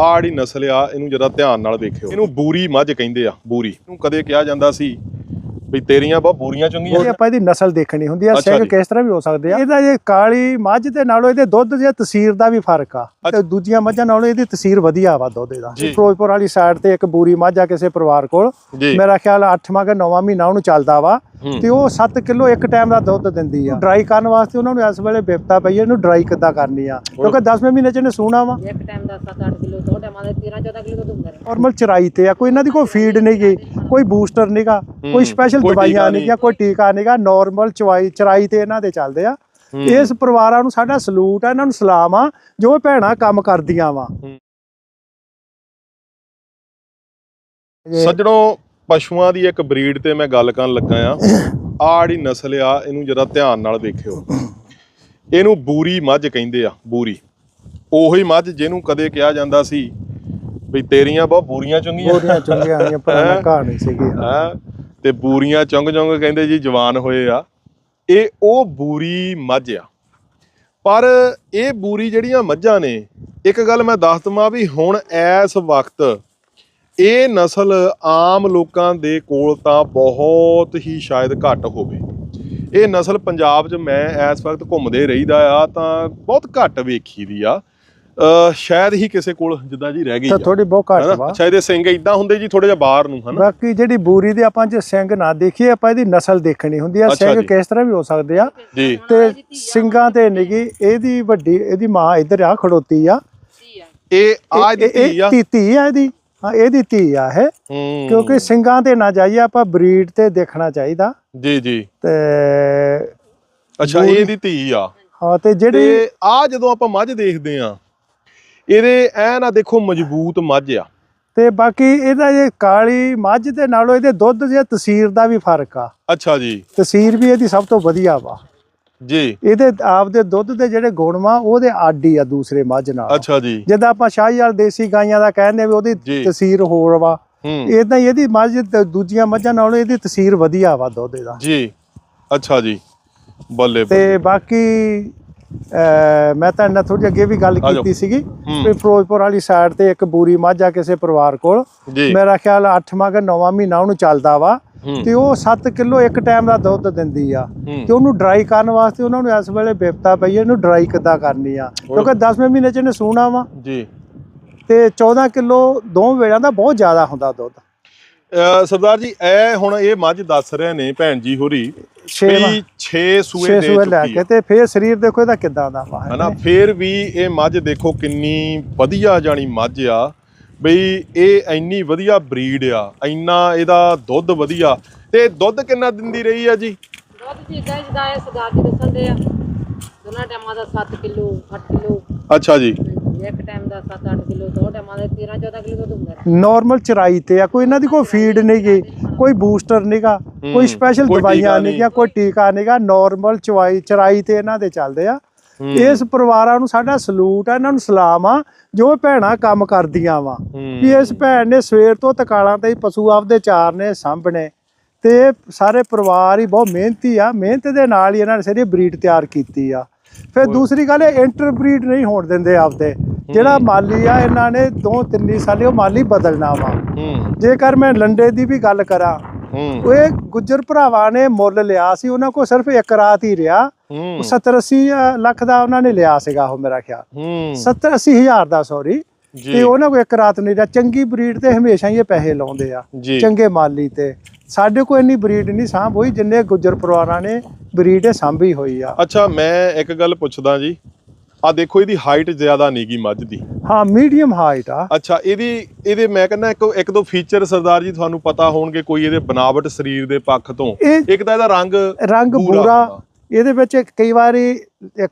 ਜਿਹੜੀ ਨਸਲ ਆ ਇਹਨੂੰ ਜਰਾ ਧਿਆਨ ਨਾਲ ਦੇਖਿਓ ਇਹਨੂੰ ਬੂਰੀ ਮੱਝ ਕਹਿੰਦੇ ਆ ਬੂਰੀ। ਇਹਨੂੰ ਕਦੇ ਕਿਹਾ ਜਾਂਦਾ ਸੀ ਵੀ ਤੇਰੀਆਂ ਬਹੁਤ ਬੂਰੀਆਂ ਚੰਗੀਆਂ ਆਪਾਂ ਇਹਦੀ ਨਸਲ ਦੇਖਣੀ ਹੁੰਦੀ ਆ ਸਿੰਘ। ਕਿਸ ਤਰ੍ਹਾਂ ਵੀ ਹੋ ਸਕਦੇ ਆ। ਇਹਦਾ ਜੇ ਕਾਲੀ ਮੱਝ ਦੇ ਨਾਲੋਂ ਇਹਦੇ ਦੁੱਧ ਦੀ ਤਸੀਰ ਦਾ ਵੀ ਫ਼ਰਕ ਆ। ਤੇ ਦੂਜੀਆਂ ਮੱਝਾਂ ਨਾਲੋਂ ਇਹਦੀ ਤਸੀਰ ਵਧੀਆ ਵਾ ਦੁੱਧ ਦਾ। ਫਿਰੋਜ਼ਪੁਰ ਵਾਲੀ ਸਾਈਡ ਤੇ ਇੱਕ ਬੂਰੀ ਮੱਝ ਆ ਕਿਸੇ ਪਰਿਵਾਰ ਕੋਲ। ਮੇਰਾ ਖਿਆਲ 8ਵਾਂ ਕਿ 9ਵਾਂ ਮਹੀਨਾ ਉਹਨੂੰ ਚੱਲਦਾ ਵਾ। ਤੇ ਉਹ 7 ਕਿਲੋ ਇੱਕ ਟਾਈਮ ਦਾ ਦੁੱਧ ਦਿੰਦੀ ਆ। ਡਰਾਈ ਕਰਨ ਵਾਸਤੇ ਉਹਨਾਂ ਨੂੰ ਇਸ ਵੇਲੇ ਬਿਪਤਾ ਪਈ ਇਹਨੂੰ ਡਰਾਈ ਕਿੱਦਾਂ ਕਰਨੀ ਆ? ਕਿਉਂਕਿ 10ਵੇਂ ਮਹੀਨੇ ਚ ਇਹਨੇ ਸੂਣਾ ਵਾ। ਇੱਕ ਟਾਈਮ ਦਾ 7-8 ਕਿਲੋ ਦੋ ਟਾਈਮਾਂ ਦੇ 13-14 ਕਿਲੋ ਦੁੱਧ ਹੁੰਦਾ ਨਾਰਮਲ ਚਰਾਈ ਤੇ ਆ ਕੋਈ ਇਹਨਾਂ ਦੀ ਕੋਈ ਫੀਡ ਨਹੀਂ ਗਈ ਕੋਈ ਬੂਸਟਰ ਨਹੀਂਗਾ ਕੋਈ ਸਪੈਸ਼ਲ ਕੋਈ ਟੀਕਾ ਦਵਾਈਆਂ ਨਹੀਂ। ਨਹੀਂ ਕੋਈ ਟੀਕਾ ਨਹੀਂਗਾ ਨਾਰਮਲ ਚਵਾਈ ਚਰਾਈ ਤੇ ਇਹਨਾਂ ਦੇ ਚੱਲਦੇ ਆ। ਇਸ ਪਰਿਵਾਰਾਂ ਨੂੰ ਸਾਡਾ ਸਲੂਟ ਆ ਇਹਨਾਂ ਨੂੰ ਸਲਾਮ ਆ ਜੋ ਭੈਣਾਂ ਕੰਮ ਕਰਦੀਆਂ ਵਾ। ਸੱਜਣੋ ਪਸ਼ੂਆਂ ਦੀ ਇੱਕ ਬਰੀਡ ਤੇ ਮੈਂ ਗੱਲ ਕਰਨ ਲੱਗਾ ਆ ਆਹ ਜਿਹੜੀ ਨਸਲ ਆ ਇਹਨੂੰ ਜਰਾ ਧਿਆਨ ਨਾਲ ਦੇਖਿਓ। ਇਹਨੂੰ ਬੂਰੀ ਮੱਝ ਕਹਿੰਦੇ ਆ ਬੂਰੀ। ਉਹੀ ਮੱਝ ਜਿਹਨੂੰ ਕਦੇ ਕਿਹਾ ਜਾਂਦਾ ਸੀ ਵੀ ਤੇਰੀਆਂ ਬਹੁਤ ਬੂਰੀਆਂ ਚੰਗੀਆਂ। ਬੋਰੀਆਂ ਚੁੰਗੀਆਂ ਆਈਆਂ ਪੁਰਾਣਾ ਕਹਾਣੀ ਸੀਗੀ। ਹੈਂ? ਤੇ ਬੂਰੀਆਂ ਚੁੰਗ ਚੁੰਗ ਕਹਿੰਦੇ ਜੀ ਜਵਾਨ ਹੋਏ ਆ। ਇਹ ਉਹ ਬੂਰੀ ਮੱਝ ਆ। ਪਰ ਇਹ ਬੂਰੀ ਜਿਹੜੀਆਂ ਮੱਝਾਂ ਨੇ ਇੱਕ ਗੱਲ ਮੈਂ ਦੱਸ ਦਵਾਂ ਵੀ ਹੁਣ ਇਸ ਵਕਤ ਇਹ ਨਸਲ ਆਮ ਲੋਕਾਂ ਦੇ ਕੋਲ ਤਾਂ ਬਹੁਤ ਹੀ ਸ਼ਾਇਦ ਘੱਟ ਹੋਵੇ। ਇਹ ਨਸਲ ਪੰਜਾਬ 'ਚ ਮੈਂ ਇਸ ਵਕਤ ਘੁੰਮਦੇ ਰਹੀਦਾ ਆ ਤਾਂ ਬਹੁਤ ਘੱਟ ਵੇਖੀ ਦੀ ਆ। ਸ਼ਾਇਦ ਹੀ ਕਿਸੇ ਕੋਲ ਜਿੱਦਾਂ ਜੀ ਰਹਿ ਗਈ ਤਾਂ ਆ। ਥੋੜੀ ਬਹੁਤ ਘੱਟ ਹਨਾ? ਵਾ। ਅੱਛਾ ਇਹਦੇ ਸਿੰਘ ਇਦਾਂ ਹੁੰਦੇ ਜੀ ਥੋੜੇ ਜਿਹਾ ਬਾਹਰ ਨੂੰ ਹਨਾ? ਬਾਕੀ ਜਿਹੜੀ ਬੂਰੀ ਦੇ ਆਪਾਂ ਜੇ ਸਿੰਘ ਨਾ ਦੇਖੀਏ ਆਪਾਂ ਇਹਦੀ ਨਸਲ ਦੇਖਣੀ ਹੁੰਦੀ ਆ। ਅੱਛਾ ਸਿੰਘ ਜੀ। ਕਿਸ ਤਰ੍ਹਾਂ ਵੀ ਹੋ ਸਕਦੇ ਆ। ਜੀ। ਤੇ ਸਿੰਘਾਂ ਤੇ ਨਿਗੀ ਇਹਦੀ ਵੱਡੀ ਇਹਦੀ ਮਾਂ ਇੱਧਰ ਆ ਖੜੋਤੀ ਆ। ਇਹ ਆ ਇਹ- ਇਹ- ਦਿੱਤੀ ਆ। ਧੀ ਧੀ ਆ ਇਹਦੀ। ਹਾਂ ਇਹਦੀ ਧੀ ਆ ਇਹ। ਹੂੰ। ਕਿਉਂਕਿ ਸਿੰਘਾਂ ਤੇ ਨਾ ਜਾਈਏ ਆਪਾਂ ਬਰੀਡ ਤੇ ਦੇਖਣਾ ਚਾਹੀਦਾ। ਜੀ ਜੀ। ਤੇ ਅੱਛਾ ਇਹ ਦੀ ਧੀ ਆ। ਹਾਂ ਤੇ ਜਿਹੜੀ ਆ ਜਦੋਂ ਆਪਾਂ ਮੱਝ ਦੇਖਦੇ ਆ ਇਹਦੇ ਐ ਨਾ ਦੇਖੋ ਮਜ਼ਬੂਤ ਮੱਝ ਆ। ਤੇ ਬਾਕੀ ਇਹਦਾ ਜੇ ਕਾਲੀ ਮੱਝ ਦੇ ਨਾਲੋਂ ਇਹਦੇ ਦੁੱਧ ਦੀ ਤਸੀਰ ਦਾ ਵੀ ਫ਼ਰਕ ਆ। ਅੱਛਾ ਜੀ। ਤਸੀਰ ਵੀ ਇਹਦੀ ਸਭ ਤੋਂ ਵਧੀਆ ਵਾ। ਜੀ। ਇਹਦੇ ਆਪਦੇ ਦੁੱਧ ਦੇ ਜਿਹੜੇ ਗੁਣ ਵਾ ਉਹਦੇ ਆਡੀ ਆ ਦੂਸਰੇ ਮੱਝ ਨਾਲ। ਅੱਛਾ ਜੀ। ਜਿੱਦਾਂ ਆਪਾਂ ਸ਼ਾਹੀ ਵਾਲ ਦੇਸੀ ਗਾਈਆਂ ਦਾ ਕਹਿੰਦੇ ਵੀ। ਉਹਦੀ ਤਸੀਰ ਹੋਰ ਵਾ। ਇਦਾਂ ਹੀ ਇਹਦੀ ਮੱਝ ਦੂਜੀਆਂ ਮੱਝਾਂ ਨਾਲੋਂ ਇਹਦੀ ਤਸੀਰ ਵਧੀਆ ਵਾ ਦੁੱਧ ਦਾ ਜੀ। ਅੱਛਾ ਜੀ। ਬੱਲੇ ਤੇ ਬਾਕੀ ਮੈਂ ਤਾਂ ਨਾਲ ਥੋੜੀ ਅੱਗੇ ਵੀ ਗੱਲ। ਕੀਤੀ ਸੀਗੀ। ਵੀ ਫਿਰੋਜ਼ਪੁਰ ਵਾਲੀ ਸਾਈਡ ਤੇ ਇੱਕ ਬੂਰੀ ਮੱਝ ਆ ਕਿਸੇ ਪਰਿਵਾਰ ਕੋਲ। ਮੇਰਾ ਖਿਆਲ 8ਵਾਂ ਕਿ 9ਵਾਂ ਮਹੀਨਾ ਉਹਨੂੰ ਚੱਲਦਾ ਵਾ ਤੇ ਉਹ 7 ਕਿਲੋ ਇੱਕ ਟਾਈਮ ਦਾ ਦੁੱਧ ਦਿੰਦੀ ਆ। ਤੇ ਉਹਨੂੰ ਡਰਾਈ ਕਰਨ ਵਾਸਤੇ ਉਹਨਾਂ ਨੂੰ ਇਸ ਵੇਲੇ ਬਿਪਤਾ ਪਈ ਹੈ ਇਹਨੂੰ ਡਰਾਈ ਕਿੱਦਾਂ ਕਰਨੀ ਆ? ਕਿਉਂਕਿ 10ਵੇਂ ਮਹੀਨੇ ਚ ਇਹਨੇ ਸੂਣਾ ਵਾ। ਜੀ। ਤੇ 14 ਕਿਲੋ ਦੋ ਵੇੜਾਂ ਦਾ ਬਹੁਤ ਜ਼ਿਆਦਾ ਹੁੰਦਾ ਦੁੱਧ। ਸਰਦਾਰ ਜੀ ਐ ਹੁਣ ਇਹ ਮੱਝ ਦੱਸ ਰਹੇ ਨੇ ਭੈਣ ਜੀ ਹੋਰੀ 6 ਵੀ 6 ਸੂਏ ਦੇ ਸੂਏ ਲੈ ਚੁੱਕੀ ਕੇ ਤੇ ਫੇਰ ਸਰੀਰ ਦੇਖੋ ਇਹਦਾ ਕਿੱਦਾਂ ਦਾ ਵਾ ਹਨਾ ਫੇਰ ਵੀ ਇਹ ਮੱਝ ਦੇਖੋ ਕਿੰਨੀ ਵਧੀਆ ਜਾਣੀ ਮੱਝ ਆ। ਬਈ ਇਹ ਇੰਨੀ ਵਧੀਆ ਬਰੀਡ ਆ ਇੰਨਾ ਇਹਦਾ ਦੁੱਧ ਵਧੀਆ। ਤੇ ਦੁੱਧ ਕਿੰਨਾ ਦਿੰਦੀ ਰਹੀ ਆ ਜੀ? ਦੁੱਧ ਦੀ ਇਦਾਂ ਜਿੱਦਾਂ ਇਹ ਸਰਦਾਰ ਜੀ ਦੱਸਣ ਦੇ ਆ। ਦੋਨਾਂ ਟਾਈਮਾਂ ਦਾ 7 ਕਿਲੋ 8 ਕਿਲੋ। ਅੱਛਾ ਜੀ। ਇੱਕ ਟਾਈਮ ਦਾ 7-8 ਕਿਲੋ ਦੋ ਟਾਈਮਾਂ ਦੇ 13-14 ਕਿਲੋ ਦੁੱਧ ਹੁੰਦਾ ਰਿਹਾ ਨਾਰਮਲ ਚਰਾਈ ਤੇ ਆ ਕੋਈ ਇਹਨਾਂ ਦੀ ਕੋਈ ਫੀਡ ਨਹੀਂ ਗਈ ਕੋਈ ਬੂਸਟਰ ਨਹੀਂਗਾ ਕੋਈ ਸਪੈਸ਼ਲ ਕੋਈ ਟੀਕਾ ਦਵਾਈਆਂ ਨਹੀਂ। ਨਹੀਂ ਕੋਈ ਟੀਕਾ ਨਹੀਂਗਾ ਨਾਰਮਲ ਚਵਾਈ ਚਰਾਈ ਤੇ ਇਹਨਾਂ ਦੇ ਚੱਲਦੇ ਆ। ਇਸ ਪਰਿਵਾਰਾਂ ਨੂੰ ਸਾਡਾ ਸਲੂਟ ਆ ਇਹਨਾਂ ਨੂੰ ਸਲਾਮ ਆ ਜੋ ਭੈਣਾਂ ਕੰਮ ਕਰਦੀਆਂ ਵਾ। ਵੀ ਇਸ ਭੈਣ ਨੇ ਸਵੇਰ ਤੋਂ ਤਕਾਲਾਂ ਤੇ ਹੀ ਪਸ਼ੂ ਆਪਦੇ ਚਾਰਨੇ ਸਾਂਭਣੇ ਤੇ ਇਹ ਸਾਰੇ ਪਰਿਵਾਰ ਹੀ ਬਹੁਤ ਮਿਹਨਤੀ ਆ ਮਿਹਨਤ ਦੇ ਨਾਲ ਹੀ ਇਹਨਾਂ ਨੇ ਸਾਰੀ ਬਰੀਡ ਤਿਆਰ ਕੀਤੀ ਆ ਫਿਰ ਦੂਸਰੀ ਗੱਲ ਇਹ ਇੰਟਰ ਬਰੀਡ ਨਹੀਂ ਹੋਣ ਦਿੰਦੇ ਆਪਦੇ। ਜਿਹੜਾ ਮਾਲੀ ਆ ਇਹਨਾਂ ਨੇ ਦੋ ਤਿੰਨ ਸਾਲੇ ਉਹ ਮਾਲੀ ਬਦਲਣਾ ਵਾ। ਜੇਕਰ ਮੈਂ ਲੰਡੇ ਦੀ ਵੀ ਗੱਲ ਕਰਾਂ ਉਹ ਇਹ ਗੁੱਜਰ ਭਰਾਵਾਂ ਨੇ ਮੁੱਲ ਲਿਆ ਸੀ ਉਹਨਾਂ ਕੋਲ ਸਿਰਫ ਇੱਕ ਰਾਤ ਹੀ ਰਿਹਾ। ਹੂੰ। 70 80 ਲੱਖ ਦਾ ਉਹਨਾਂ ਨੇ ਲਿਆ ਸੀਗਾ ਉਹ ਮੇਰਾ ਖਿਆਲ। ਹੂੰ। 70 80 ਹਜ਼ਾਰ ਦਾ ਸੌਰੀ। ਤੇ ਉਹਨਾਂ ਕੋਲ ਇੱਕ ਰਾਤ ਨਹੀਂ ਰਿਹਾ। ਚੰਗੀ ਬਰੀਡ ਤੇ ਹਮੇਸ਼ਾ ਹੀ ਇਹ ਪੈਸੇ ਲਾਉਂਦੇ ਆ। ਚੰਗੇ ਮਾਲੀ ਤੇ। ਸਾਡੇ ਕੋਲ ਇੰਨੀ ਬਰੀਡ ਨਹੀਂ ਸਾਂਭ ਹੋਈ ਜਿੰਨੇ ਗੁੱਜਰ ਪਰਿਵਾਰਾਂ ਨੇ ਬਰੀਡ ਸਾਂਭੀ ਹੋਈ ਆ। ਅੱਛਾ ਮੈਂ ਇੱਕ ਗੱਲ ਪੁੱਛਦਾ ਜੀ। ਆ ਦੇਖੋ ਇਹਦੀ ਹਾਈਟ ਜ਼ਿਆਦਾ ਨਹੀਂਗੀ ਮੱਝ ਦੀ। ਹਾਂ ਮੀਡੀਅਮ ਹਾਈਟ ਆ। ਅੱਛਾ ਇਹਦੀ ਇਹਦੇ ਮੈਂ ਕਹਿੰਦਾ ਇੱਕ ਇੱਕ ਦੋ ਫੀਚਰ ਸਰਦਾਰ ਜੀ ਤੁਹਾਨੂੰ ਪਤਾ ਹੋਣਗੇ ਕੋਈ ਇਹਦੇ ਬਨਾਵਟ ਸਰੀਰ ਦੇ ਪੱਖ ਤੋਂ। ਇੱਕ ਤਾਂ ਇਹਦਾ ਰੰਗ ਰੰਗ ਬੂਰਾ। ਇਹਦੇ ਵਿੱਚ ਕਈ ਵਾਰੀ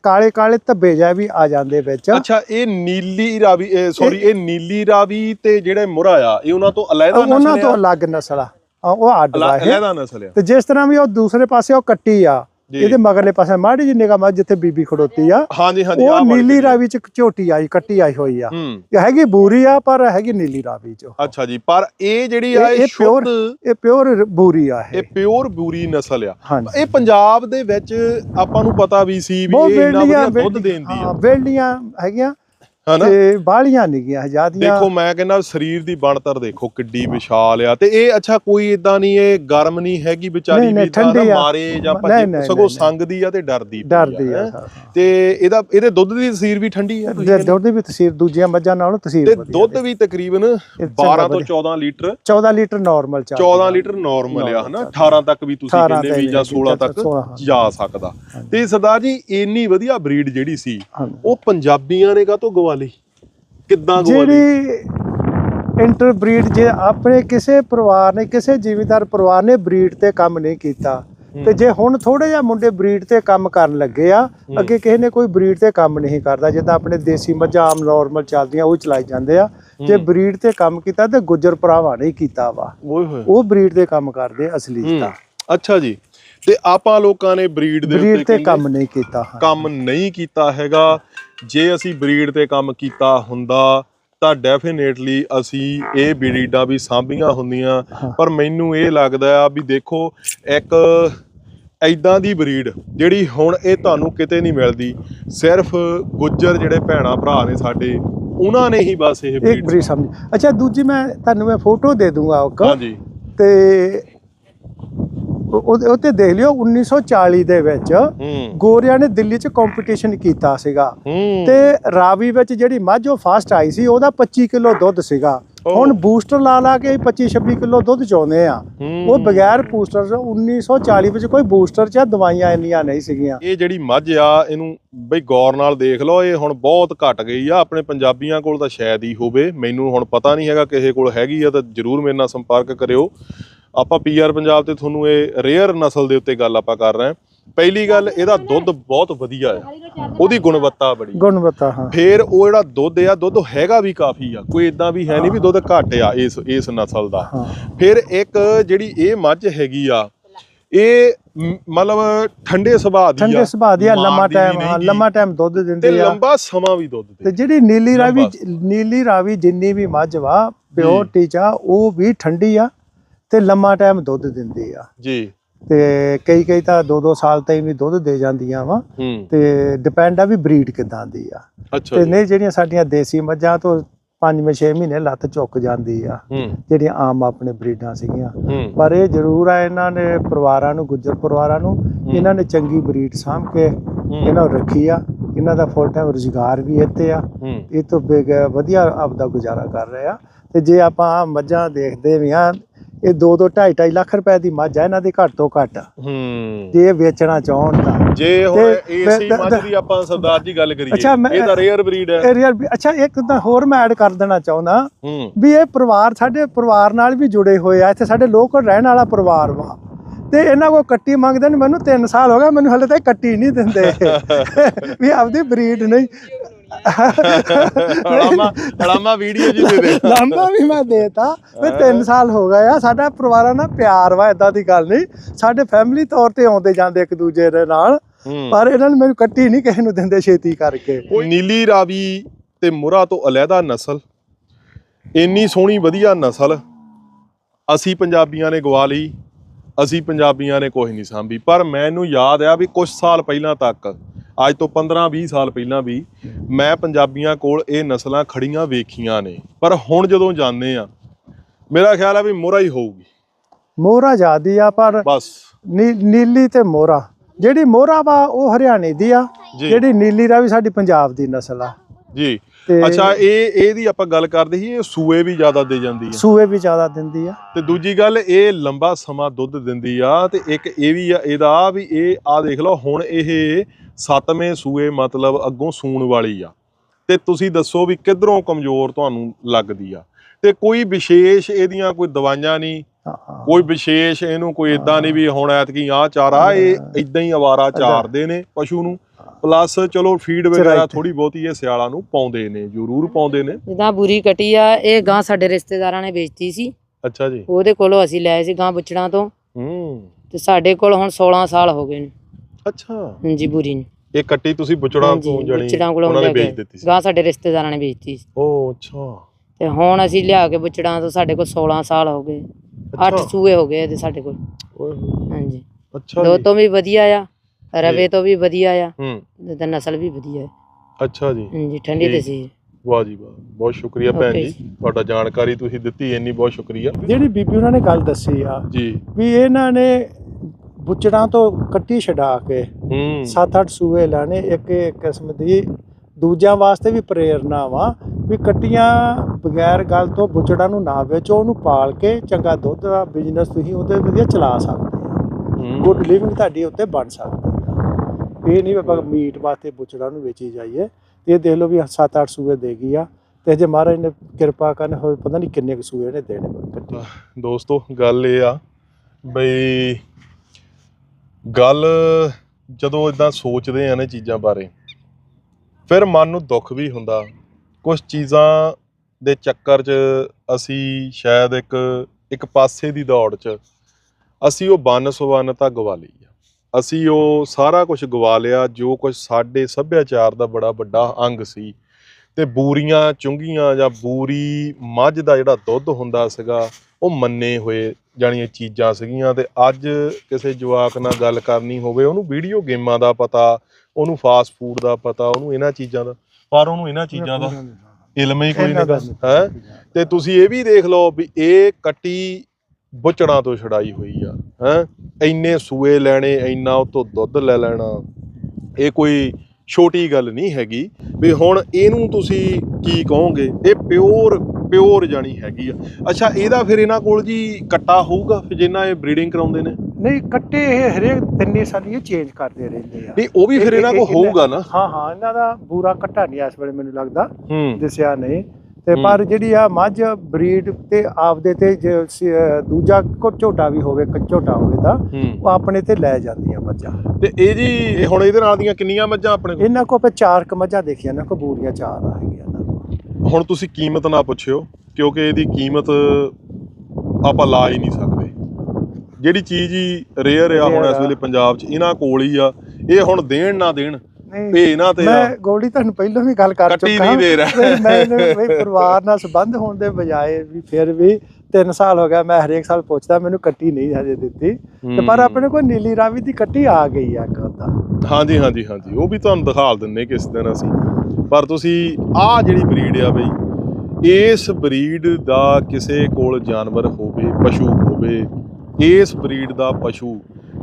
ਕਾਲੇ ਕਾਲੇ ਧੱਬੇ ਜਿਹਾ ਵੀ ਆ ਜਾਂਦੇ ਵਿੱਚ ਅੱਛਾ ਇਹ ਨੀਲੀ ਰਾਵੀ ਸੌਰੀ ਇਹ ਨੀਲੀ ਰਾਵੀ ਤੇ ਜਿਹੜੇ ਮੁਰਾ ਆ ਇਹ ਉਹਨਾਂ ਤੋਂ ਅਲੱਗਾ ਨਸਲ ਉਹਨਾਂ ਤੋਂ ਆ? ਅਲੱਗ ਨਸਲ ਆ ਆ, ਉਹ ਅੱਡ ਅਲੱਗ- ਇਹ ਅਲੱਗਾ ਨਸਲ ਆ ਤੇ ਜਿਸ ਤਰ੍ਹਾਂ ਵੀ ਉਹ ਦੂਸਰੇ ਪਾਸੇ ਉਹ ਕੱਟੀ ਆ। ਇਹਦੇ ਮਗਰਲੇ ਪਾਸੇ ਮਾੜੀ ਜਿਹੀ ਨਿਗਾਹ ਮਾ ਜਿੱਥੇ ਬੀਬੀ ਖੜੋਤੀ ਆ ਹਾਂਜੀ ਹਾਂਜੀ ਉਹ ਨੀਲੀ। ਰਾਵੀ ਚ ਝੋਟੀ ਆਈ ਕੱਟੀ ਆਈ ਹੋਈ ਆ। ਇਹ ਹੈਗੀ ਬੂਰੀ ਆ ਪਰ ਹੈਗੀ ਨੀਲੀ ਰਾਵੀ ਚ ਅੱਛਾ ਜੀ ਪਰ ਇਹ ਜਿਹੜੀ ਆ ਇਹ ਪਿਓਰ ਇਹ ਪਿਓਰ ਬੂਰੀ ਆ ਇਹ। ਇਹ ਪਿਓਰ ਬੂਰੀ ਨਸਲ ਆ। ਇਹ ਪੰਜਾਬ ਦੇ ਵਿੱਚ ਆਪਾਂ ਨੂੰ ਪਤਾ ਵੀ ਸੀ ਵੀ ਇਹ ਇੰਨਾ ਵਧੀਆ ਦੁੱਧ ਦੇਂਦੀ ਆ। ਵੇਲੀਆਂ ਹੈਗੀਆਂ। ਹਨਾ ਤੇ ਬਾਲੀਆਂ ਨਿਗੀਆਂ ਜਿਆਦੀਆਂ ਦੇਖੋ ਮੈਂ ਕਹਿੰਦਾ ਸਰੀਰ ਦੀ ਬਣਤਰ ਦੇਖੋ ਕਿੱਡੀ ਵਿਸ਼ਾਲ ਆ ਤੇ ਇਹ ਅੱਛਾ ਕੋਈ ਇਦਾਂ ਨਹੀਂ ਇਹ ਗਰਮ ਨਹੀਂ ਹੈਗੀ ਵਿਚਾਰੀ ਨਹੀਂ, ਨਹੀਂ, ਵੀ ਆ। ਮਾਰੇ ਜਾਂ ਨਹੀਂ, ਭੱਜੇ ਨਹੀਂ, ਸਗੋਂ ਨਹੀਂ, ਸੰਗਦੀ ਆ ਤੇ ਡਰਦੀ ਡਰਦੀ ਆ। ਤੇ ਇਹਦਾ ਇਹਦੇ ਦੁੱਧ ਦੀ ਤਸੀਰ ਵੀ ਠੰਡੀ ਆ? ਦੁੱਧ ਦੀ ਵੀ ਤਸੀਰ ਦੂਜੀਆਂ ਮੱਝਾਂ ਨਾਲੋਂ ਤਸੀਰ ਤੇ ਦੁੱਧ ਵੀ ਤਕਰੀਬਨ ਇਹ ਚੰਗਾ 12 ਤੋਂ ਵਧੀਆ। 14 ਲੀਟਰ 14 ਲੀਟਰ ਨਾਰਮਲ ਚੱਲਦੀ 14 ਲੀਟਰ ਨਾਰਮਲ ਆ ਹਨਾ 18 ਤੱਕ ਵੀ ਤੁਸੀਂ 18 ਕਹਿੰਦੇ ਵੀ ਤੇ ਜਾਂ ਵੀ 16 ਤੱਕ 16 ਹਾਂ। ਜਾ ਸਕਦਾ ਤੇ ਸਰਦਾਰ ਜੀ ਇੰਨੀ ਵਧੀਆ ਬਰੀਡ ਜਿਹੜੀ ਸੀ। ਉਹ ਪੰਜਾਬੀਆਂ ਨੇ ਕਾਹਤੋਂ ਗਵਾ ਲਈ ਕਿੱਦਾਂ ਗਵਾ ਲਈ ਜਿਹੜੀ ਇੰਟਰਬਰੀਡ ਜੇ ਆਪਣੇ ਕਿਸੇ ਪਰਿਵਾਰ ਨੇ ਕਿਸੇ ਜ਼ਿਮੀਂਦਾਰ ਪਰਿਵਾਰ ਨੇ ਬਰੀਡ ਤੇ ਕੰਮ ਨਹੀਂ ਕੀਤਾ ਤੇ ਜੇ ਹੁਣ ਥੋੜੇ ਜਿਹਾ ਮੁੰਡੇ ਬਰੀਡ ਤੇ ਕੰਮ ਕਰਨ ਲੱਗੇ ਆ ਅੱਗੇ ਕਿਸੇ ਨੇ ਕੋਈ ਬਰੀਡ ਤੇ ਕੰਮ ਨਹੀਂ ਕਰਦਾ ਜਿੱਦਾਂ ਆਪਣੇ ਦੇਸੀ ਮੱਝਾਂ ਆਮ ਨਾਰਮਲ ਚੱਲਦੀਆਂ ਉਹ ਚਲਾਈ ਜਾਂਦੇ ਆ ਜੇ ਬਰੀਡ ਤੇ ਕੰਮ ਕੀਤਾ ਤੇ ਗੁੱਜਰ ਭਰਾਵਾਂ ਨੇ ਕੀਤਾ ਵਾ। ਓਏ ਹੋਏ। ਉਹ ਬਰੀਡ ਤੇ ਕੰਮ ਕਰਦੇ ਅਸਲੀ। ਤਾਂ। ਅੱਛਾ ਜੀ। ਤੇ ਆਪਾਂ ਲੋਕਾਂ ਨੇ ਬਰੀਡ ਦੇ ਬਰੀਡ ਤੇ ਕੰਮ ਨਹੀਂ ਕੀਤਾ। ਕੰਮ ਨਹੀਂ ਕੀਤਾ ਹੈਗਾ। ਜੇ ਅਸੀਂ ਬਰੀਡ ਤੇ ਕੰਮ ਕੀਤਾ ਹੁੰਦਾ ਤਾਂ ਡੈਫੀਨੇਟਲੀ ਅਸੀਂ ਇਹ ਬਰੀਡਾਂ ਵੀ ਸਾਂਭੀਆਂ ਹੁੰਦੀਆਂ। ਪਰ ਮੈਨੂੰ ਇਹ ਲੱਗਦਾ ਆ ਵੀ ਦੇਖੋ ਇੱਕ ਐਦਾਂ ਦੀ ਬਰੀਡ ਜਿਹੜੀ ਹੁਣ ਇਹ ਤੁਹਾਨੂੰ ਕਿਤੇ ਨਹੀਂ ਮਿਲਦੀ। ਸਿਰਫ ਗੁੱਜਰ ਜਿਹੜੇ ਭੈਣਾ ਭਰਾ ਨੇ ਸਾਡੇ ਉਹਨਾਂ ਨੇ ਹੀ ਬਸ ਇਹ ਬਰੀਡ ਸਮਝ ਅੱਛਾ ਦੂਜੀ ਮੈਂ ਤੁਹਾਨੂੰ ਮੈਂ ਫੋਟੋ ਦੇ ਦੂੰਗਾ ਇੱਕ ਹਾਂਜੀ। ਤੇ ਉਹ- ਉੱਤੇ ਦੇਖ ਲਿਓ 1940 ਦੇ ਵਿੱਚ ਗੋਰਿਆਂ ਨੇ ਦਿੱਲੀ 'ਚ ਕੰਪੀਟੀਸ਼ਨ ਕੀਤਾ ਸੀਗਾ। ਤੇ ਰਾਵੀ ਵਿੱਚ ਜਿਹੜੀ ਮੱਝ ਉਹ ਫਾਸਟ ਆਈ ਸੀ ਉਹਦਾ 25 ਕਿਲੋ ਦੁੱਧ ਸੀਗਾ। ਹੁਣ ਬੂਸਟਰ ਲਾ ਲਾ ਕੇ 25 26 ਕਿਲੋ ਦੁੱਧ ਚਾਹੁੰਦੇ ਆ। ਉਹ ਬਗੈਰ ਬੂਸਟਰ ਤੋਂ 1940 ਵਿੱਚ ਕੋਈ ਬੂਸਟਰ ਜਾਂ ਦਵਾਈਆਂ ਇੰਨੀਆਂ ਨਹੀਂ ਸੀਗੀਆਂ। ਇਹ ਜਿਹੜੀ ਮੱਝ ਆ ਇਹਨੂੰ ਬਈ ਗੌਰ ਨਾਲ ਦੇਖ ਲਓ ਇਹ ਹੁਣ ਬਹੁਤ ਘਟ ਗਈ ਆ। ਆਪਣੇ ਪੰਜਾਬੀਆਂ ਕੋਲ ਤਾਂ ਸ਼ਾਇਦ ਹੀ ਹੋਵੇ। ਮੈਨੂੰ ਹੁਣ ਪਤਾ ਨਹੀਂ ਹੈਗਾ ਕਿਸੇ ਕੋਲ ਹੈਗੀ ਆ ਤਾਂ ਜਰੂਰ ਮੇਰੇ ਨਾਲ ਸੰਪਰਕ ਕਰਿਓ। ਆਪਾਂ ਪੀਆਰ ਪੰਜਾਬ ਤੇ ਤੁਹਾਨੂੰ ਇਹ ਰੇਅਰ ਨਸਲ ਦੇ ਉੱਤੇ ਗੱਲ ਆਪਾਂ ਕਰ ਰਹੇ ਹਾਂ। ਪਹਿਲੀ ਗੱਲ ਇਹਦਾ ਦੁੱਧ ਬਹੁਤ ਵਧੀਆ ਆ ਉਹਦੀ ਗੁਣਵੱਤਾ ਬੜੀ। ਗੁਣਵੱਤਾ ਹਾਂ। ਫੇਰ ਉਹ ਜਿਹੜਾ ਦੁੱਧ ਆ ਦੁੱਧ ਹੈਗਾ ਵੀ ਕਾਫੀ ਆ। ਕੋਈ ਇਦਾਂ ਵੀ ਹੈ ਨਹੀਂ ਵੀ ਦੁੱਧ ਘੱਟ ਆ ਇਸ ਇਸ ਨਸਲ ਦਾ। ਹਾਂ। ਫਿਰ ਇੱਕ ਜਿਹੜੀ ਇਹ ਮੱਝ ਹੈਗੀ ਆ ਇਹ ਮਤਲਬ ਠੰਡੇ ਸੁਭਾਅ ਦੀ ਆ। ਠੰਡੇ ਸੁਭਾਅ ਦੀ ਆ, ਲੰਮਾ ਟਾਈਮ ਹਾਂ ਲੰਮਾ ਟਾਈਮ ਦੁੱਧ ਤੇ ਦਿੰਦੀ ਆ। ਲੰਬਾ ਸਮਾਂ ਵੀ ਦੁੱਧ ਤੇ ਦੇ ਜਿਹੜੀ ਨੀਲੀ ਰਾਵੀ। ਨੀਲੀ ਰਾਵੀ ਜਿੰਨੀ ਵੀ ਮੱਝ ਵਾ ਪਿਓਰਟੀ ਚ ਆ ਉਹ ਵੀ ਠੰਡੀ ਆ। ਤੇ ਲੰਮਾ ਟਾਈਮ ਦੁੱਧ ਦਿੰਦੀ ਆ। ਜੀ। ਤੇ ਕਈ ਕਈ ਤਾਂ 2-2 ਸਾਲ ਤਾਈਂ ਵੀ ਦੁੱਧ ਦੇ ਜਾਂਦੀਆਂ ਵਾ। ਤੇ ਡਿਪੈਂਡ ਆ ਵੀ ਬਰੀਡ ਕਿਦਾਂ ਦੀ ਆ। ਤੇ ਨਹੀਂ ਜਿਹੜੀਆਂ ਸਾਡੀਆਂ ਦੇਸੀ ਮੱਝਾਂ ਤੋਂ 5-6 ਮਹੀਨੇ ਲੱਤ ਚੁੱਕ ਜਾਂਦੀ ਆ। ਜਿਹੜੀਆਂ ਆਮ ਆਪਣੇ ਬਰੀਡਾਂ ਸੀਗੀਆਂ। ਪਰ ਇਹ ਜ਼ਰੂਰ ਆ ਇਹਨਾਂ ਨੇ ਪਰਿਵਾਰਾਂ ਨੂੰ ਗੁੱਜਰ ਪਰਿਵਾਰਾਂ ਨੂੰ ਇਹਨਾਂ ਨੇ ਚੰਗੀ ਬਰੀਡ ਸਾਂਭ ਕੇ ਇਹਨਾਂ ਨੂੰ ਰੱਖੀ ਆ। ਇਹਨਾਂ ਦਾ ਫੁੱਲ ਟਾਈਮ ਰੁਜ਼ਗਾਰ ਵੀ ਇੱਥੇ ਆ। ਇਹ ਤੋਂ ਬਿਗ ਵਧੀਆ ਆਪਦਾ ਗੁਜ਼ਾਰਾ ਕਰ ਰਹੇ ਆ। ਤੇ ਜੇ ਆਪਾਂ ਮੱਝਾਂ ਦੇਖਦੇ ਵੀ ਆ ਇਹ 2 2 2.5 2.5 ਲੱਖ ਰੁਪਏ ਦੀ ਮੱਝ ਆ ਇਹਨਾਂ ਦੀ ਘੱਟ ਤੋਂ ਘੱਟ। ਹੂੰ। ਜੇ ਇਹ ਵੇਚਣਾ ਚਾਹਣ ਤਾਂ। ਜੇ ਹੁਣ ਤੇ- ਏਸੀ ਮੱਝ ਦੀ ਆਪਾਂ ਸਰਦਾਰ ਜੀ ਗੱਲ ਕਰੀਏ ਅੱਛਾ, ਮੈਂ- ਇਹ ਤਾਂ ਰੇਅਰ ਬਰੀਡ ਹੈ। ਇਹ ਵੀ- ਅੱਛਾ ਇੱਕ ਤਾਂ ਹੋਰ ਮੈਂ ਐਡ ਕਰ ਦੇਣਾ ਚਾਹੁੰਦਾ ਹੂੰ। ਵੀ ਇਹ ਪਰਿਵਾਰ ਸਾਡੇ ਪਰਿਵਾਰ ਨਾਲ ਵੀ ਜੁੜੇ ਹੋਏ ਆ ਇੱਥੇ ਸਾਡੇ ਲੋਕਲ ਰਹਿਣ ਵਾਲਾ ਪਰਿਵਾਰ ਵਾ। ਤੇ ਇਹਨਾਂ ਕੋ ਕੱਟੀ ਮੰਗਦੇ ਨੇ ਮੈਨੂੰ 3 ਸਾਲ ਹੋ ਗਏ ਮੈਨੂੰ ਹਲੇ ਤੱਕ ਕੱਟੀ ਨਹੀਂ ਦਿੰਦੇ। ਵੀ ਆਪਦੀ ਬਰੀਡ ਨਹੀਂ। ਹੜਾਮਾ ਹੜਾਮਾ ਵੀਡੀਓ ਜੀ ਦੇ ਦੇ ਲਾਂਬਾ ਵੀ ਮੈਂ ਦੇਤਾ। ਵੀ 3 ਸਾਲ ਹੋ ਗਏ ਆ। ਸਾਡਾ ਪਰਿਵਾਰਾਂ ਨਾਲ ਪਿਆਰ ਵਾ ਇਦਾਂ ਦੀ ਗੱਲ ਨਹੀਂ। ਸਾਡੇ ਫੈਮਿਲੀ ਤੌਰ ਤੇ ਆਉਂਦੇ ਜਾਂਦੇ ਇੱਕ ਦੂਜੇ ਦੇ ਨਾਲ। ਪਰ ਇਹਨਾਂ ਨੇ ਮੈਨੂੰ ਕੱਟੀ ਨਹੀਂ ਕਿਸੇ ਨੂੰ ਦਿੰਦੇ ਛੇਤੀ ਕਰਕੇ। ਨੀਲੀ ਰਾਵੀ ਤੇ ਮੁਰਾ ਤੋਂ ਅਲੱਗਾ ਨਸਲ। ਇੰਨੀ ਸੋਹਣੀ ਵਧੀਆ ਨਸਲ। ਅਸੀਂ ਪੰਜਾਬੀਆਂ ਨੇ ਗਵਾ ਲਈ। ਅਸੀਂ ਪੰਜਾਬੀਆਂ ਨੇ ਕੋਈ ਨਹੀਂ ਸਾਂਭੀ। ਪਰ ਮੈਨੂੰ ਯਾਦ ਆ ਵੀ ਕੁਝ ਸਾਲ ਪਹਿਲਾਂ ਤੱਕ ਅੱਜ ਤੋਂ 15-20 ਸਾਲ ਪਹਿਲਾਂ ਵੀ ਮੈਂ ਪੰਜਾਬੀਆਂ ਕੋਲ ਇਹ ਨਸਲਾਂ ਖੜੀਆਂ ਵੇਖੀਆਂ ਨੇ ਪਰ ਹੁਣ ਜਦੋਂ ਜਾਂਦੇ ਆ ਮੇਰਾ ਖਿਆਲ ਆ ਵੀ ਮੁਰਾ ਹੀ ਹੋਊਗੀ। ਮੋਹਰਾ ਜਾਦੀ ਆ ਪਰ ਬਸ। ਨੀਲੀ ਤੇ ਮੋਹਰਾ। ਜਿਹੜੀ ਮੋਹਰਾ ਵਾ ਉਹ ਹਰਿਆਣੇ ਦੀ ਆ। ਜਿਹੜੀ ਨੀਲੀ ਰਾ ਵੀ ਸਾਡੀ ਪੰਜਾਬ ਦੀ ਨਸਲ ਆ। ਜੀ। ਤੇ ਅੱਛਾ ਇਹ ਇਹਦੀ ਆਪਾਂ ਗੱਲ ਕਰਦੇ ਸੀ ਇਹ ਸੂਏ ਵੀ ਜ਼ਿਆਦਾ ਦੇ ਜਾਂਦੀ ਆ। ਸੂਏ ਵੀ ਜ਼ਿਆਦਾ ਦਿੰਦੀ ਆ। ਤੇ ਦੂਜੀ ਗੱਲ ਇਹ ਲੰਬਾ ਸਮਾਂ ਦੁੱਧ ਦਿੰਦੀ ਆ ਤੇ ਇੱਕ ਇਹ ਵੀ ਆ ਇਹਦਾ ਵੀ ਇਹ ਆ ਦੇਖ ਲਓ ਹੁਣ ਇਹ ਸੱਤਵੇਂ ਸੂਏ ਮਤਲਬ ਅੱਗੋਂ ਸੂਣ ਵਾਲੀ ਆ। ਤੇ ਤੁਸੀਂ ਦੱਸੋ ਵੀ ਕਿੱਧਰੋਂ ਕਮਜ਼ੋਰ ਤੁਹਾਨੂੰ ਲੱਗਦੀ ਆ। ਤੇ ਕੋਈ ਵਿਸ਼ੇਸ਼ ਇਹਦੀਆਂ ਕੋਈ ਦਵਾਈਆਂ ਨਹੀਂ। ਕੋਈ ਵਿਸ਼ੇਸ਼ ਇਹਨੂੰ ਕੋਈ ਇਦਾਂ ਨਹੀਂ ਵੀ ਹੁਣ ਐਤਕੀ ਆ ਚਾਰਾ ਇਹ ਇਦਾਂ ਹੀ ਆਵਾਰਾ ਚਾਰਦੇ ਨੇ ਪਸ਼ੂ ਨੂੰ। ਪਲੱਸ ਚਲੋ ਫੀਡ ਵਗੈਰਾ। ਥੋੜੀ ਬਹੁਤੀ ਇਹ ਸਿਆਲਾਂ ਨੂੰ ਪਾਉਂਦੇ ਨੇ ਜ਼ਰੂਰ ਪਾਉਂਦੇ ਨੇ। ਜਿੱਦਾਂ ਬੁਰੀ ਕਟੀ ਆ ਇਹ ਗਾਂ ਸਾਡੇ ਰਿਸ਼ਤੇਦਾਰਾਂ ਨੇ ਵੇਚਤੀ ਸੀ। ਅੱਛਾ ਜੀ। ਉਹਦੇ ਕੋਲੋਂ ਅਸੀਂ ਲਏ ਸੀ ਗਾਂ ਬੁੱਚੜਾਂ ਤੋਂ। ਹੂੰ। ਤੇ ਸਾਡੇ ਕੋਲ ਹੁਣ 16 ਸਾਲ ਹੋ ਗਏ ਨੇ। ਅੱਛਾ। ਹਾਂਜੀ ਬੁਰੀ ਨੇ। ਇਹ ਕੱਟੀ ਤੁਸੀਂ ਬੁਚੜਾਂ ਤੋਂ ਜਣੀ ਬੁੱਚੜਾਂ ਕੋਲੋਂ ਉਹਨਾਂ ਨੇ ਲੈ ਕੇ ਦਿੱਤੀ ਸੀ। ਗਾਂ ਸਾਡੇ ਰਿਸ਼ਤੇਦਾਰਾਂ ਨੇ ਵੇਚਤੀ ਸੀ। ਉਹ ਅੱਛਾ। ਤੇ ਹੁਣ ਅਸੀਂ ਲਿਆ ਕੇ ਬੁੱਚੜਾਂ ਤੋਂ ਸਾਡੇ ਕੋਲ 16 ਸਾਲ ਹੋ ਗਏ। 8 ਅੱਛਾ। ਸੂਏ ਹੋ ਗਏ ਇਹਦੇ ਸਾਡੇ ਕੋਲ। ਓਏ ਹਾਂਜੀ। ਅੱਛਾ ਦੋ ਤੋਂ ਵੀ ਵਧੀਆ ਆ। ਰਵੇ ਤੋਂ ਵੀ ਵਧੀਆ ਆ ਹੂੰ। ਤੇ ਨਸਲ ਵੀ ਵਧੀਆ ਹੈ। ਅੱਛਾ ਜੀ। ਹਾਂਜੀ ਠੰਡੀ ਤੇ। ਸੀ। ਵਾਹ ਜੀ ਵਾਹ ਬਹੁਤ ਸ਼ੁਕਰੀਆ ਭੈਣ. ਜੀ। ਤੁਹਾਡਾ ਜਾਣਕਾਰੀ ਤੁਸੀਂ ਦਿੱਤੀ ਇੰਨੀ ਬਹੁਤ ਸ਼ੁਕਰੀਆ। ਜਿਹੜੀ ਬੀਬੀ ਉਹਨਾਂ ਨੇ ਗੱਲ ਦੱਸੀ ਆ ਜੀ। ਵੀ ਇਹਨਾਂ ਨੇ ਬੁੱਚੜਾਂ ਤੋਂ ਕੱਟੀ ਛਡਾ ਕੇ ਹੂੰ। ਸੱਤ ਅੱਠ ਸੂਏ ਲੈਣੇ ਇੱਕ ਇੱਕ ਕਿਸਮ ਦੀ। ਦੂਜਿਆਂ ਵਾਸਤੇ ਵੀ ਪ੍ਰੇਰਨਾ ਵਾ ਵੀ ਕੱਟੀਆਂ ਬਗੈਰ ਗੱਲ ਤੋਂ ਬੁੱਚੜਾਂ ਨੂੰ ਨਾ ਵੇਚੋ ਉਹਨੂੰ ਪਾਲ ਕੇ ਚੰਗਾ ਦੁੱਧ ਦਾ ਬਿਜ਼ਨਸ ਤੁਸੀਂ ਉਹਦੇ ਵਧੀਆ ਚਲਾ ਸਕਦੇ ਆ ਹੂੰ। ਗੁੱਡ ਲਿਵਿੰਗ ਤੁਹਾਡੀ ਉੱਤੇ ਬਣ ਸਕਦੀ ਇਹ ਨਹੀਂ ਆਪਾਂ ਮੀਟ ਵਾਸਤੇ ਬੁੱਚੜਾਂ ਨੂੰ ਵੇਚੀ ਜਾਈਏ। ਤੇ ਇਹ ਦੇਖ ਲਓ ਵੀ 7-8 ਸੂਏ ਦੇ ਗਈ ਆ। ਤੇ ਜੇ ਮਹਾਰਾਜ ਨੇ ਕਿਰਪਾ ਕਰਨ ਹੋਏ ਪਤਾ ਨਹੀਂ ਕਿੰਨੇ ਕੁ ਸੂਏ ਨੇ ਦੇਣੇ ਕੱਟੀ ਦੋਸਤੋ, ਗੱਲ ਇਹ ਆ ਬਈ ਗੱਲ ਜਦੋਂ ਇਦਾਂ ਸੋਚਦੇ ਆ ਨਾ ਚੀਜ਼ਾਂ ਬਾਰੇ, ਫਿਰ ਮਨ ਨੂੰ ਦੁੱਖ ਵੀ ਹੁੰਦਾ। ਕੁਝ ਚੀਜ਼ਾਂ ਦੇ ਚੱਕਰ 'ਚ ਅਸੀਂ ਸ਼ਾਇਦ ਇੱਕ ਇੱਕ ਪਾਸੇ ਦੀ ਦੌੜ 'ਚ ਅਸੀਂ ਉਹ ਬਨ ਸੁਵੰਨ ਤਾਂ ਗਵਾ ਲਈ ਅਸੀਂ ਉਹ ਸਾਰਾ ਕੁਝ ਗਵਾ ਲਿਆ ਜੋ ਕੁਝ ਸਾਡੇ ਸੱਭਿਆਚਾਰ ਦਾ ਬੜਾ ਵੱਡਾ ਅੰਗ ਸੀ। ਤੇ ਬੂਰੀਆਂ ਚੁੰਗੀਆਂ ਜਾਂ ਬੂਰੀ ਮੱਝ ਦਾ ਜਿਹੜਾ ਦੁੱਧ ਹੁੰਦਾ ਸੀਗਾ ਉਹ ਮੰਨੇ ਹੋਏ ਜਾਣੀਆਂ ਚੀਜ਼ਾਂ ਸੀਗੀਆਂ ਤੇ ਅੱਜ ਕਿਸੇ ਜਵਾਕ ਨਾਲ ਗੱਲ ਕਰਨੀ ਹੋਵੇ ਉਹਨੂੰ ਵੀਡੀਓ ਗੇਮਾਂ ਦਾ ਪਤਾ ਉਹਨੂੰ ਫਾਸਟ ਫੂਡ ਦਾ ਪਤਾ ਉਹਨੂੰ ਇਹਨਾਂ ਚੀਜ਼ਾਂ ਦਾ ਪਰ ਉਹਨੂੰ ਇਹਨਾਂ ਚੀਜ਼ਾਂ ਦਾ ਇਲਮ ਹੀ ਕੋਈ ਨਹੀਂ ਹੈ? ਤੇ ਤੁਸੀਂ ਇਹ ਵੀ ਦੇਖ ਲਓ ਵੀ ਇਹ ਕੱਟੀ ਬੁੱਚੜਾਂ ਤੋਂ ਛੜਾਈ ਹੋਈ ਆ ਹੈ? ਇੰਨੇ ਸੂਏ ਲੈਣੇ ਇੰਨਾ ਉਤੋਂ ਦੁੱਧ ਲੈ ਲੈਣਾ ਇਹ ਕੋਈ ਛੋਟੀ ਗੱਲ ਨਹੀਂ ਹੈਗੀ। ਵੀ ਹੁਣ ਇਹਨੂੰ ਤੁਸੀਂ ਕੀ ਕਹੋਗੇ? ਇਹ ਪਿਓਰ ਪਿਓਰ ਜਾਣੀ ਹੈਗੀ ਆ। ਅੱਛਾ ਇਹਦਾ ਫਿਰ ਇਹਨਾਂ ਕੋਲ ਜੀ ਕੱਟਾ ਹੋਊਗਾ ਫਿਰ ਜਿੰਨਾ ਇਹ ਬਰੀਡਿੰਗ ਕਰਾਉਂਦੇ ਨੇ? ਨਹੀਂ ਕੱਟੇ ਇਹ ਹਰੇਕ ਤਿੰਨੇ ਸਾਲ ਇਹ ਚੇਂਜ ਕਰਦੇ ਰਹਿੰਦੇ ਆ। ਨਹੀਂ ਉਹ ਵੀ ਫਿਰ ਇਹ- ਇਹਨਾਂ ਕੋਲ ਹੋਊਗਾ ਨਾ? ਹਾਂ ਹਾਂ ਇਹਨਾਂ ਦਾ ਬੂਰਾ ਕੱਟਾ ਨਹੀਂ ਇਸ ਵੇਲੇ ਮੈਨੂੰ ਲੱਗਦਾ। ਦਿਸਿਆ ਨਹੀਂ। ਤੇ। ਪਰ ਜਿਹੜੀ ਆ ਮੱਝ ਬਰੀਡ ਤੇ ਆਪਦੇ ਤੇ ਜੇ ਸ- ਅਹ ਦੂਜਾ ਕੋ ਝੋਟਾ ਵੀ ਹੋਵੇ ਝੋਟਾ ਹੋਵੇ ਤਾਂ ਹੂੰ। ਉਹ ਆਪਣੇ ਤੇ ਲੈ ਜਾਂਦੀਆਂ ਮੱਝਾਂ। ਤੇ ਇਹ ਜੀ ਇਹ ਹੁਣ ਇਹਦੇ ਨਾਲ ਦੀਆਂ ਕਿੰਨੀਆਂ ਮੱਝਾਂ ਆਪਣੇ ਕੋਲ? ਇਹਨਾਂ ਕੋ ਪੇ ਚਾਰ ਕ ਮੱਝਾਂ ਦੇਖੀਆਂ ਨਾ ਕੋ ਬੂਰੀਆਂ ਚਾਰ ਆ ਗਈਆਂ ਇਹਨਾਂ ਕੋਲ। ਹੁਣ ਤੁਸੀਂ ਕੀਮਤ ਨਾ ਪੁੱਛਿਓ ਕਿਉਂਕਿ ਇਹਦੀ ਕੀਮਤ ਆਪਾਂ ਲਾ ਹੀ ਨਹੀਂ ਸਕਦੇ। ਜਿਹੜੀ ਚੀਜ਼ ਹੀ ਰੇਅਰ ਆ ਹੁਣ ਇਸ। ਵੇਲੇ ਪੰਜਾਬ 'ਚ ਇਹਨਾਂ ਕੋਲ ਹੀ ਆ। ਇਹ ਹੁਣ ਦੇਣ ਨਾ ਦੇਣ ਨਹੀਂ ਇਹ ਇਹਨਾਂ ਤੇ ਆ। ਮੈਂ ਗੋਲਡੀ ਤੁਹਾਨੂੰ ਪਹਿਲਾਂ ਵੀ ਗੱਲ ਕਰ ਕੱਟੀ ਚੁੱਕਾ ਨਹੀਂ ਦੇ ਰਿਹਾ। ਵੀ ਮੈਂ ਇਹਨੂੰ ਵੀ ਪਰਿਵਾਰ ਨਾਲ ਸੰਬੰਧ ਹੋਣ ਦੇ ਬਜਾਏ ਵੀ ਫਿਰ ਵੀ 3 ਸਾਲ ਹੋ ਗਿਆ ਮੈਂ ਹਰੇਕ ਸਾਲ ਪੁੱਛਦਾ ਮੈਨੂੰ ਕੱਟੀ ਨਹੀਂ ਹਜੇ ਦਿੱਤੀ। ਤੇ ਪਰ। ਆਪਣੇ ਕੋਲ ਨੀਲੀ ਰਾਵੀ ਦੀ ਕੱਟੀ ਆ ਗਈ ਆ ਅੱਧਾ। ਹਾਂਜੀ ਹਾਂਜੀ ਹਾਂਜੀ ਉਹ ਵੀ ਤੁਹਾਨੂੰ ਦਿਖਾ ਦਿੰਨੇ ਕਿਸ ਦਿਨ ਅਸੀਂ। ਪਰ ਤੁਸੀਂ ਆਹ ਜਿਹੜੀ ਬਰੀਡ ਆ ਬਈ ਇਸ ਬਰੀਡ ਦਾ ਕਿਸੇ ਕੋਲ ਜਾਨਵਰ ਹੋਵੇ ਪਸ਼ੂ ਹੋਵੇ ਇਸ ਬਰੀਡ ਦਾ ਪਸ਼ੂ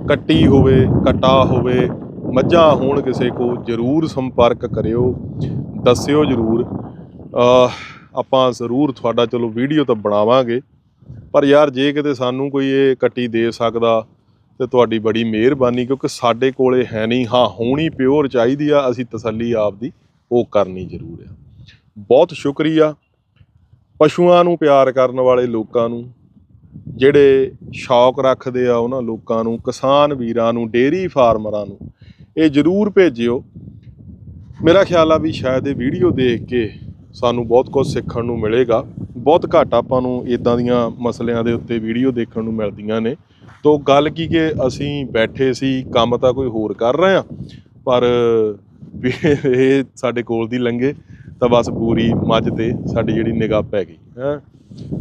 ਕੱਟੀ ਹੋਵੇ ਕਟਾ ਹੋਵੇ ਮੱਝਾਂ ਹੋਣ ਕਿਸੇ ਕੋ ਜਰੂਰ ਸੰਪਰਕ ਕਰਿਓ, ਦੱਸਿਓ ਜਰੂਰ। ਆਪਾਂ ਜ਼ਰੂਰ ਤੁਹਾਡਾ ਚਲੋ ਵੀਡੀਓ ਤਾਂ ਬਣਾਵਾਂਗੇ, ਪਰ ਯਾਰ ਜੇ ਕਿਤੇ ਸਾਨੂੰ ਕੋਈ ਇਹ ਕੱਟੀ ਦੇ ਸਕਦਾ, ਤੇ ਤੁਹਾਡੀ ਬੜੀ ਮਿਹਰਬਾਨੀ, ਕਿਉਂਕਿ ਸਾਡੇ ਕੋਲੇ ਹੈ ਨਹੀਂ। ਹਾਂ, ਹੋਣੀ ਪਿਓਰ ਚਾਹੀਦੀ ਆ, ਅਸੀਂ ਤਸੱਲੀ ਆਪਦੀ ਉਹ ਕਰਨੀ ਜ਼ਰੂਰ ਆ। ਬਹੁਤ ਸ਼ੁਕਰੀਆ ਪਸ਼ੂਆਂ ਨੂੰ ਪਿਆਰ ਕਰਨ ਵਾਲੇ ਲੋਕਾਂ ਨੂੰ, ਜਿਹੜੇ ਸ਼ੌਕ ਰੱਖਦੇ ਆ ਉਹਨਾਂ ਲੋਕਾਂ ਨੂੰ, ਕਿਸਾਨ ਵੀਰਾਂ ਨੂੰ ਡੇਰੀ ਫਾਰਮਰਾਂ ਨੂੰ। ਇਹ ਜ਼ਰੂਰ ਭੇਜਿਓ। ਮੇਰਾ ਖਿਆਲ ਆ ਵੀ ਸ਼ਾਇਦ ਇਹ ਵੀਡੀਓ ਦੇਖ ਕੇ ਸਾਨੂੰ ਬਹੁਤ ਕੁਝ ਸਿੱਖਣ ਨੂੰ ਮਿਲੇਗਾ। ਬਹੁਤ ਘੱਟ ਆਪਾਂ ਨੂੰ ਇਦਾਂ ਦੀਆਂ ਮਸਲਿਆਂ ਦੇ ਉੱਤੇ ਵੀਡੀਓ ਦੇਖਣ ਨੂੰ ਮਿਲਦੀਆਂ ਨੇ। ਤੋ ਗੱਲ ਕੀ ਕਿ ਅਸੀਂ ਬੈਠੇ ਸੀ, ਕੰਮ ਤਾਂ ਕੋਈ ਹੋਰ ਕਰ ਰਹੇ ਆ, ਪਰ ਵੀ ਇਹ ਸਾਡੇ ਕੋਲ ਦੀ ਲੰਗੇ ਤਾਂ ਬਸ ਬੂਰੀ ਮੱਝ ਤੇ ਸਾਡੀ ਜਿਹੜੀ ਨਿਗਾਹ ਪੈ ਗਈ, ਹੈ।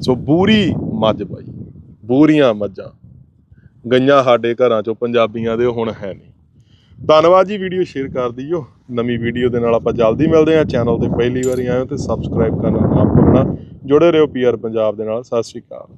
ਸੋ ਬੂਰੀ ਮੱਝ ਭਾਈ ਬੂਰੀਆਂ ਮੱਝਾਂ। ਗਈਆਂ ਸਾਡੇ ਘਰਾਂ ਚੋਂ ਪੰਜਾਬੀਆਂ ਦੇ ਹੁਣ ਹੈ ਨਹੀਂ। ਧੰਨਵਾਦ ਜੀ ਵੀਡੀਓ ਸ਼ੇਅਰ ਕਰ ਦਿਓ। ਨਵੀਂ ਵੀਡੀਓ ਦੇ ਨਾਲ ਆਪਾਂ ਜਲਦੀ ਮਿਲਦੇ ਹਾਂ। ਚੈਨਲ ਤੇ ਪਹਿਲੀ ਵਾਰੀ ਆਏ ਹੋ ਤੇ ਸਬਸਕ੍ਰਾਈਬ ਕਰਨਾ ਨਾ ਭੁੱਲਣਾ। ਜੁੜੇ ਰਹੋ ਪੀਆਰ ਪੰਜਾਬ ਦੇ ਨਾਲ। ਸਤਿ ਸ਼੍ਰੀ ਅਕਾਲ।